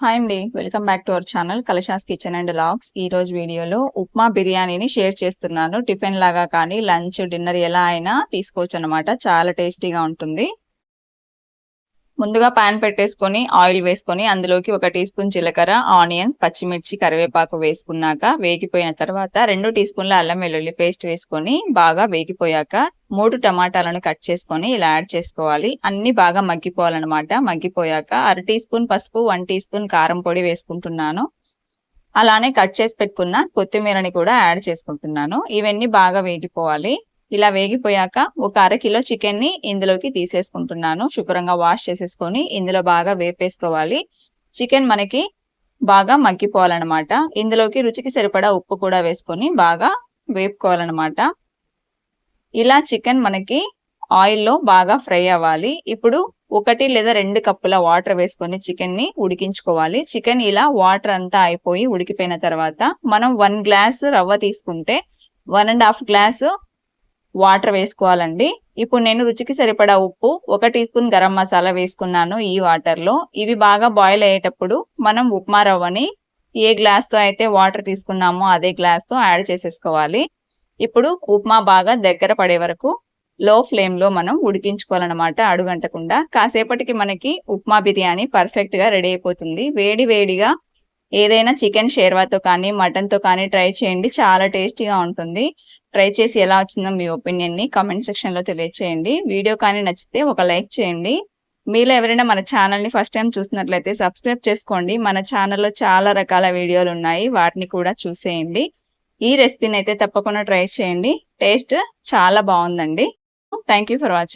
Hi అండి welcome back to our channel Kalasha's kitchen and logs ఈ రోజు వీడియోలో ఉప్మా బిర్యానీని షేర్ చేస్తున్నాను. టిఫిన్ లాగా కానీ లంచ్ డిన్నర్ ఎలా అయినా తీసుకోవచ్చు అనమాట చాలా టేస్టీగా ఉంటుంది. ముందుగా పాన్ పెట్టేసుకొని ఆయిల్ వేసుకొని అందులోకి ఒక టీ స్పూన్ జీలకర్ర ఆనియన్స్ పచ్చిమిర్చి కరివేపాకు వేసుకున్నాక వేగిపోయిన తర్వాత రెండు టీ స్పూన్ల అల్లం వెల్లుల్లి పేస్ట్ వేసుకొని బాగా వేగిపోయాక మూడు టమాటాలను కట్ చేసుకొని ఇలా యాడ్ చేసుకోవాలి. అన్ని బాగా మగ్గిపోవాలన్నమాట. మగ్గిపోయాక అర టీ స్పూన్ పసుపు వన్ టీ స్పూన్ కారం పొడి వేసుకుంటున్నాను. అలానే కట్ చేసి పెట్టుకున్న కొత్తిమీరని కూడా యాడ్ చేసుకుంటున్నాను. ఇవన్నీ బాగా వేగిపోవాలి. ఇలా వేగిపోయాక ఒక అర కిలో చికెన్ని ఇందులోకి తీసేసుకుంటున్నాను. శుభ్రంగా వాష్ చేసేసుకొని ఇందులో బాగా వేపేసుకోవాలి. చికెన్ మనకి బాగా మగ్గిపోవాలన్నమాట. ఇందులోకి రుచికి సరిపడా ఉప్పు కూడా వేసుకొని బాగా వేపుకోవాలన్నమాట. ఇలా చికెన్ మనకి ఆయిల్లో బాగా ఫ్రై అవ్వాలి. ఇప్పుడు ఒకటి లేదా రెండు కప్పుల వాటర్ వేసుకొని చికెన్ని ఉడికించుకోవాలి. చికెన్ ఇలా వాటర్ అంతా అయిపోయి ఉడికిపోయిన తర్వాత మనం వన్ గ్లాస్ రవ్వ తీసుకుంటే one and half glass water వేసుకోవాలండి. ఇప్పుడు నేను రుచికి సరిపడా ఉప్పు ఒక టీ స్పూన్ గరం మసాలా వేసుకున్నాను ఈ వాటర్లో ఇవి బాగా బాయిల్ అయ్యేటప్పుడు మనం ఉప్మా రవ్వని ఏ గ్లాస్తో అయితే వాటర్ తీసుకున్నామో అదే గ్లాస్తో యాడ్ చేసేసుకోవాలి. ఇప్పుడు ఉప్మా బాగా దగ్గర పడే వరకు లో ఫ్లేమ్లో మనం ఉడికించుకోవాలన్నమాట అడుగంటకుండా. కాసేపటికి మనకి ఉప్మా బిర్యానీ పర్ఫెక్ట్గా రెడీ అయిపోతుంది. వేడి వేడిగా ఏదైనా చికెన్ షేర్వాతో కానీ మటన్తో కానీ ట్రై చేయండి. చాలా టేస్టీగా ఉంటుంది. ట్రై చేసి ఎలా వచ్చిందో మీ ఒపీనియన్ని కామెంట్ సెక్షన్లో తెలియచేయండి. వీడియో కానీ నచ్చితే ఒక లైక్ చేయండి. మీలో ఎవరైనా మన ఛానల్ని ఫస్ట్ టైం చూసినట్లయితే సబ్స్క్రైబ్ చేసుకోండి. మన ఛానల్లో చాలా రకాల వీడియోలు ఉన్నాయి. వాటిని కూడా చూసేయండి. ఈ రెసిపీని అయితే తప్పకుండా ట్రై చేయండి. టేస్ట్ చాలా బాగుందండి. Thank for watching